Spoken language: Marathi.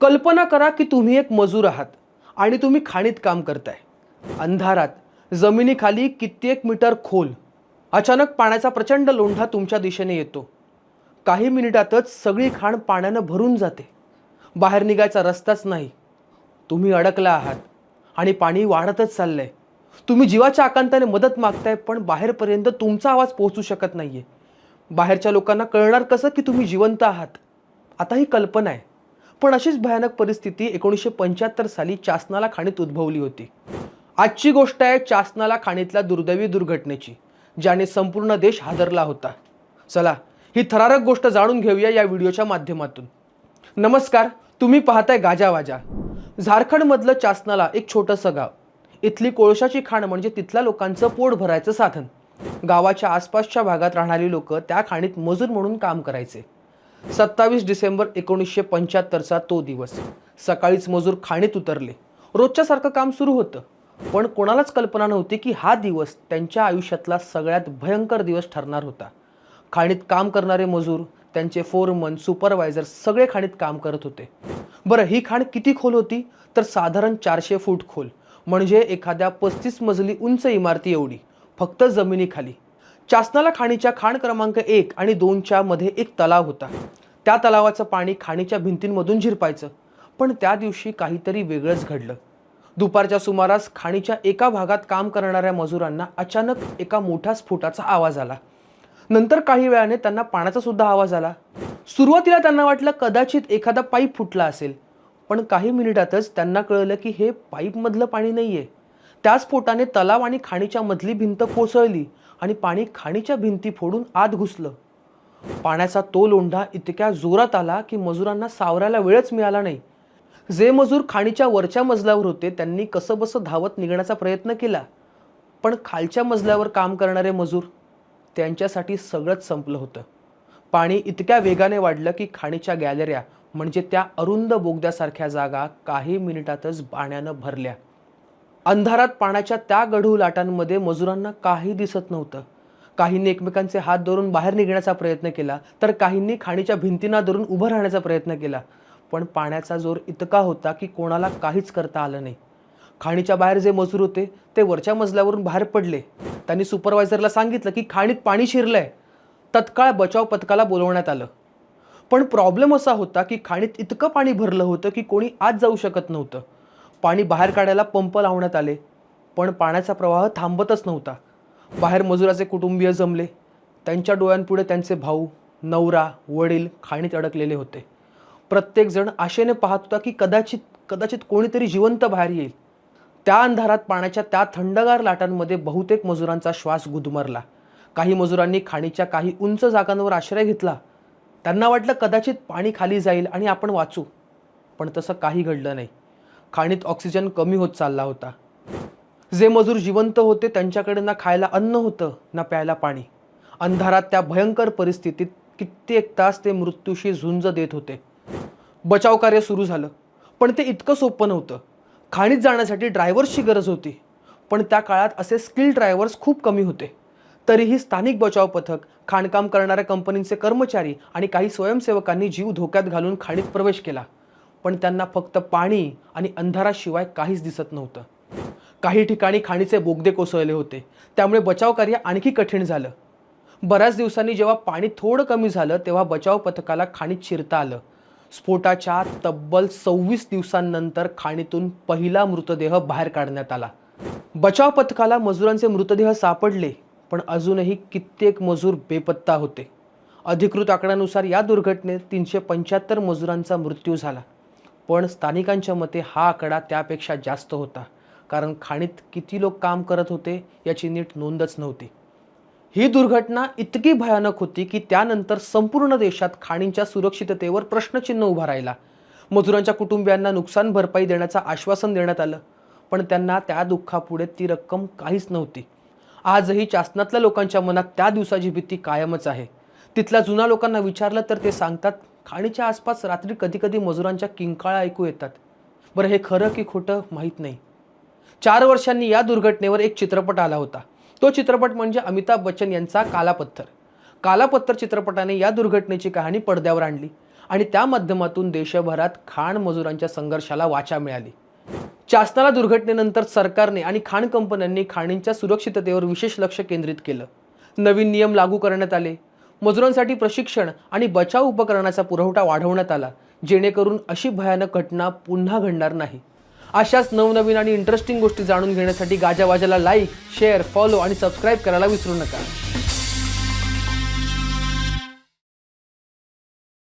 कल्पना करा की तुम्ही एक मजूर आहात आणि तुम्ही खाणीत काम करताय. अंधारात जमिनीखाली कित्येक मीटर खोल अचानक पाण्याचा प्रचंड लोंढा तुमच्या दिशेने येतो. काही मिनिटातच सगळी खाण पाण्यानं भरून जाते. बाहेर निघायचा रस्ताच नाही. तुम्ही अडकला आहात आणि पाणी वाढतच चाललंय. तुम्ही जीवाच्या आकांताने मदत मागताय पण बाहेरपर्यंत तुमचा आवाज पोहोचू शकत नाहीये. बाहेरच्या लोकांना कळणार कसं की तुम्ही जिवंत आहात? आता ही कल्पना आहे. पण अशीच भयानक परिस्थिती एकोणीसशे पंच्याहत्तर साली चासनाला खाणीत उद्भवली होती. आजची गोष्ट आहे चासनाला खाणीतल्या दुर्दैवी दुर्घटनेची ज्याने संपूर्ण देश हादरला होता. चला ही थरारक गोष्ट जाणून घेऊया या व्हिडिओच्या माध्यमातून. नमस्कार तुम्ही पाहताय गाजावाजा झारखंडमधलं चासनाला एक छोटंसं गाव. इथली कोळशाची खाण म्हणजे तिथल्या लोकांचं पोट भरायचं साधन. गावाच्या आसपासच्या भागात राहणारी लोक त्या खाणीत मजूर म्हणून काम करायचे. सत्तावीस डिसेंबर एकोणीसशे पंच्याहत्तरचा तो दिवस. सकाळीच मजूर खाणीत उतरले. रोजच्यासारखं काम सुरू होतं. पण कोणालाच कल्पना नव्हती की हा दिवस त्यांच्या आयुष्यातला सगळ्यात भयंकर दिवस ठरणार होता. खाणीत काम करणारे मजूर त्यांचे फोरमन सुपरवायझर सगळे खाणीत काम करत होते. बरं ही खाण किती खोल होती? तर साधारण चारशे फूट खोल. म्हणजे एखाद्या पस्तीस मजली उंच इमारती एवढी. फक्त जमिनीखाली. चासनाला खाणीच्या खाण क्रमांक एक आणि दोनच्या मध्ये एक तलाव होता. त्या तलावाचं पाणी खाणीच्या भिंतींमधून झिरपायचं. पण त्या दिवशी काहीतरी वेगळंच घडलं. दुपारच्या सुमारास खाणीच्या एका भागात काम करणाऱ्या मजुरांना अचानक एका मोठ्या स्फोटाचा आवाज आला. नंतर काही वेळाने त्यांना पाण्याचा सुद्धा आवाज आला. सुरुवातीला त्यांना वाटलं कदाचित एखादा पाईप फुटला असेल. पण काही मिनिटातच त्यांना कळलं की हे पाईपमधलं पाणी नाहीये. त्या स्फोटाने तलाव आणि खाणीच्या मधली भिंत कोसळली आणि पाणी खाणीच्या भिंती फोडून आत घुसलं. पाण्याचा तो लोंढा इतक्या जोरात आला की मजुरांना सावरायला वेळच मिळाला नाही. जे मजूर खाणीच्या वरच्या मजल्यावर होते त्यांनी कसंबसं धावत निघण्याचा प्रयत्न केला. पण खालच्या मजल्यावर काम करणारे मजूर त्यांच्यासाठी सगळंच संपलं होतं. पाणी इतक्या वेगाने वाढलं की खाणीच्या गॅलऱ्या म्हणजे त्या अरुंद बोगद्यासारख्या जागा काही मिनिटातच पाण्यानं भरल्या. अंधारात पाण्याच्या त्या गढू लाटांमध्ये मजुरांना काही दिसत नव्हतं. काहींनी एकमेकांचे हात धरून बाहेर निघण्याचा प्रयत्न केला तर काहींनी खाणीच्या भिंतींना धरून उभं राहण्याचा प्रयत्न केला. पण पाण्याचा जोर इतका होता की कोणाला काहीच करता आलं नाही. खाणीच्या बाहेर जे मजूर होते ते वरच्या मजल्यावरून बाहेर पडले. त्यांनी सुपरवायझरला सांगितलं की खाणीत पाणी शिरलंय. तत्काळ बचाव पथकाला बोलवण्यात आलं. पण प्रॉब्लेम असा होता की खाणीत इतकं पाणी भरलं होतं की कोणी आत जाऊ शकत नव्हतं. पाणी बाहेर काढायला पंप लावण्यात आले. पण पाण्याचा प्रवाह थांबतच नव्हता. बाहेर मजुराचे कुटुंबीय जमले. त्यांच्या डोळ्यांपुढे त्यांचे भाऊ नवरा वडील खाणीत अडकलेले होते. प्रत्येकजण आशेने पाहत होता की कदाचित कदाचित कोणीतरी जिवंत बाहेर येईल. त्या अंधारात पाण्याच्या त्या थंडगार लाटांमध्ये बहुतेक मजुरांचा श्वास गुदमरला. काही मजुरांनी खाणीच्या काही उंच जागांवर आश्रय घेतला. त्यांना वाटलं कदाचित पाणी खाली जाईल आणि आपण वाचू. पण तसं काही घडलं नाही. खाणीत ऑक्सिजन कमी होत चालला होता. जे मजूर जिवंत होते त्यांच्याकडे ना खायला अन्न होतं ना प्यायला पाणी. अंधारात त्या भयंकर परिस्थितीत कित्येक तास ते मृत्यूशी झुंज देत होते. बचाव कार्य सुरू झालं पण ते इतकं सोपं नव्हतं. खाणीत जाण्यासाठी ड्रायव्हर्सची गरज होती पण त्या काळात असे स्किल ड्रायव्हर्स खूप कमी होते. तरीही स्थानिक बचाव पथक खाणकाम करणाऱ्या कंपनींचे कर्मचारी आणि काही स्वयंसेवकांनी जीव धोक्यात घालून खाणीत प्रवेश केला. पण त्यांना फक्त पाणी आणि अंधाराशिवाय काहीच दिसत नव्हतं. काही ठिकाणी खाणीचे बोगदे कोसळले होते. त्यामुळे बचाव कार्य आणखी कठीण झालं. बऱ्याच दिवसांनी जेव्हा पाणी थोडं कमी झालं तेव्हा बचाव पथकाला खाणीत शिरता आलं. स्फोटाच्या तब्बल सव्वीस दिवसांनंतर खाणीतून पहिला मृतदेह बाहेर काढण्यात आला. बचाव पथकाला मजुरांचे मृतदेह सापडले पण अजूनही कित्येक मजूर बेपत्ता होते. अधिकृत आकड्यानुसार या दुर्घटनेत तीनशे पंच्याहत्तर मजुरांचा मृत्यू झाला. पण स्थानिकांच्या मते हा आकडा त्यापेक्षा जास्त होता कारण खाणीत किती लोक काम करत होते याची नीट नोंदच नव्हती. ही दुर्घटना इतकी भयानक होती की त्यानंतर संपूर्ण देशात खाणींच्या सुरक्षिततेवर प्रश्नचिन्ह उभा राहिला. मजुरांच्या कुटुंबियांना नुकसान भरपाई देण्याचं आश्वासन देण्यात आलं पण त्यांना त्या दुःखापुढे ती रक्कम काहीच नव्हती. आजही शासनातल्या लोकांच्या मनात त्या दिवसाची भीती कायमच आहे. तिथल्या जुन्या लोकांना विचारलं तर ते सांगतात खाणीच्या आसपास रात्री कधीकधी मजुरांच्या किंकाळा ऐकू येतात. बरं हे खरं की खोटं माहीत नाही. चार वर्षांनी या दुर्घटनेवर एक चित्रपट आला होता. तो चित्रपट म्हणजे अमिताभ बच्चन यांचा कालापत्थर. कालापत्थर चित्रपटाने या दुर्घटनेची कहाणी पडद्यावर आणली आणि त्या माध्यमातून देशभरात खाण मजुरांच्या संघर्षाला वाचा मिळाली. शासनाला दुर्घटनेनंतर सरकारने आणि खाण कंपन्यांनी खाणींच्या सुरक्षिततेवर विशेष लक्ष केंद्रित केलं. नवीन नियम लागू करण्यात आले. मजुरांसाठी प्रशिक्षण आणि बचाव उपकरणाचा पुरवठा वाढवण्यात आला जेणेकरून अशी भयानक घटना पुन्हा घडणार नाही. अशाच नवनवीन आणि इंटरेस्टिंग गोष्टी जाणून घेण्यासाठी गाजावाजाला लाईक शेअर फॉलो आणि सबस्क्राईब करायला विसरू नका.